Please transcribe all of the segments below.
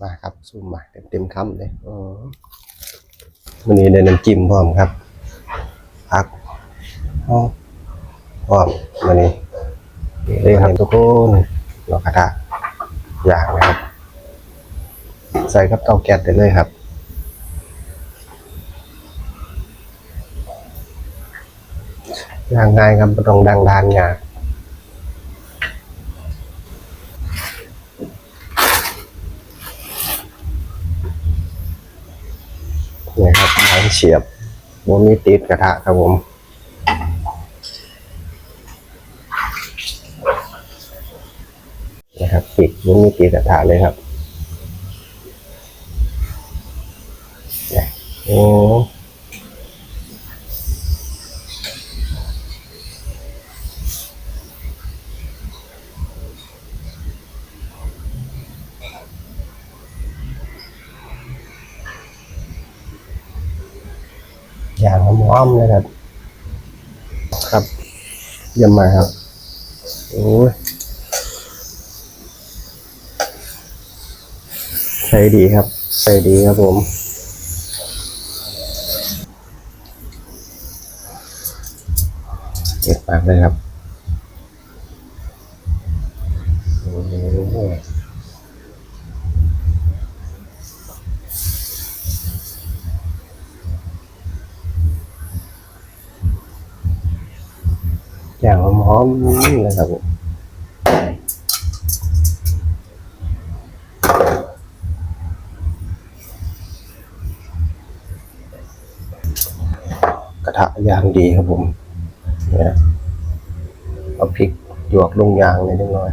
มาครับซูมมาเต็มเต็มคำเลยอ๋อวันนี้ได้น้ำจิ้มพร้อมครับพักอ๋อพร้อมวันนี้นี่เลยครับทุกคนเรากระทะย่างนะครับ ใส่กับเตาแก๊สได้เลยครับย่างง่ายครับไม่ต้องดังดานงาเนี่ยครับหาง เฉียบโมมีติดกระทะครับผมนะครับปิดโมมีติดกระทะเลยครับนี่ยโอ้ อย่างหอมเลยครับ ครับเยี่ยมมากครับโอ้ยใช้ดีครับใช้ดีครับผมเก็บปากเลยครับโอ้โห อย่างหอมๆเลยครับผมกระทะยางดีครับผมเนี่ยเอาพริกหยวกลงยางเลยนิดหน่อย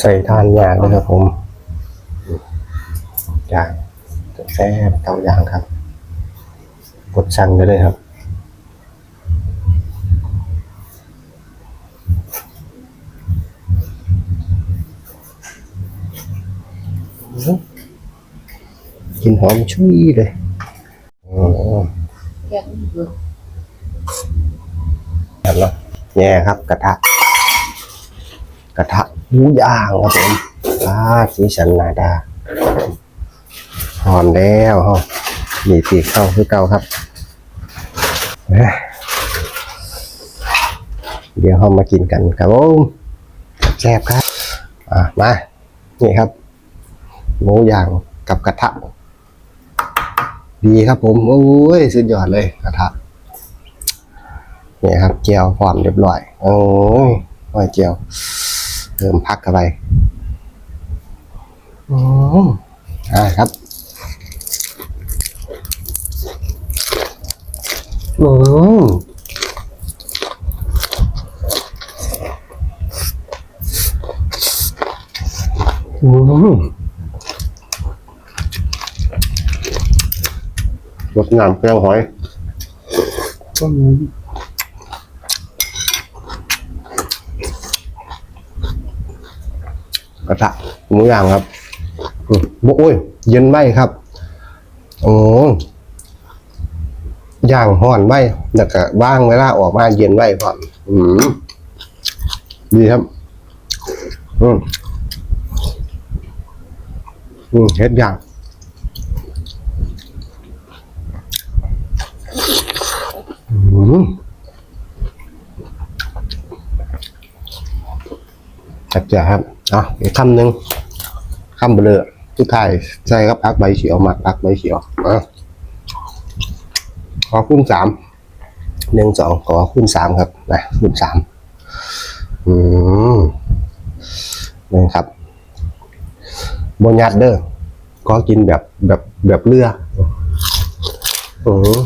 ใส่ทานยางเลยครับผมยางแซ่บเตายางครับ กดสั่งได้เลยครับกลินหอมชุยเลยอ๋อแกงเบือแบบเนาะแง่ครับกระทะ กระทะหมูย่างครับผมอ่าสีสันนาดาหอมแล้วฮะมีปีกเข้าคือเก่าครับ เดี๋ยวเรามากินกันครับผมแซ่บครับ อะมา นี่ครับ หมูย่างกับกระทะ ดีครับผม โอ้ย สุดยอดเลยกระทะนี่ครับ เจียวพร้อมเรียบร้อย โอ้ยโอ้ยเจียว เพิ่มพักเข้าไปอืมอ่าครับอืมอืมรสงามแกงหอย กระทะหมูย่างครับโอ้ย เย็นไหมครับ โอ้ย่างห่อนไหมแล้วก็ว่างเวลาออกมาเย็นไหมพร้อมอืมดีครับ อืมอืมเฮ็ดย่างอืม จัดจ้าครับเอาอีกคำหนึ่งคำเบลอทุกทยใส่กับพักใบเขียวหมักพักใบเขียวอะขอคูณสามหนึ่งสองขอคูณสามครับนะคูณสามอืมนี่ครับโบยัดเด้อก็กินแบบแบบแบบเรืออืม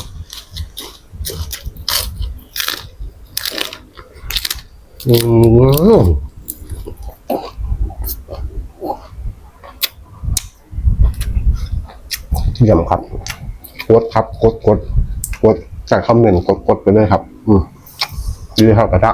อืม เยี่ยมครับกดครับกดกดกดจากคำหนึ่งกดกดไปเลยครับ อืมดีครับกระทะ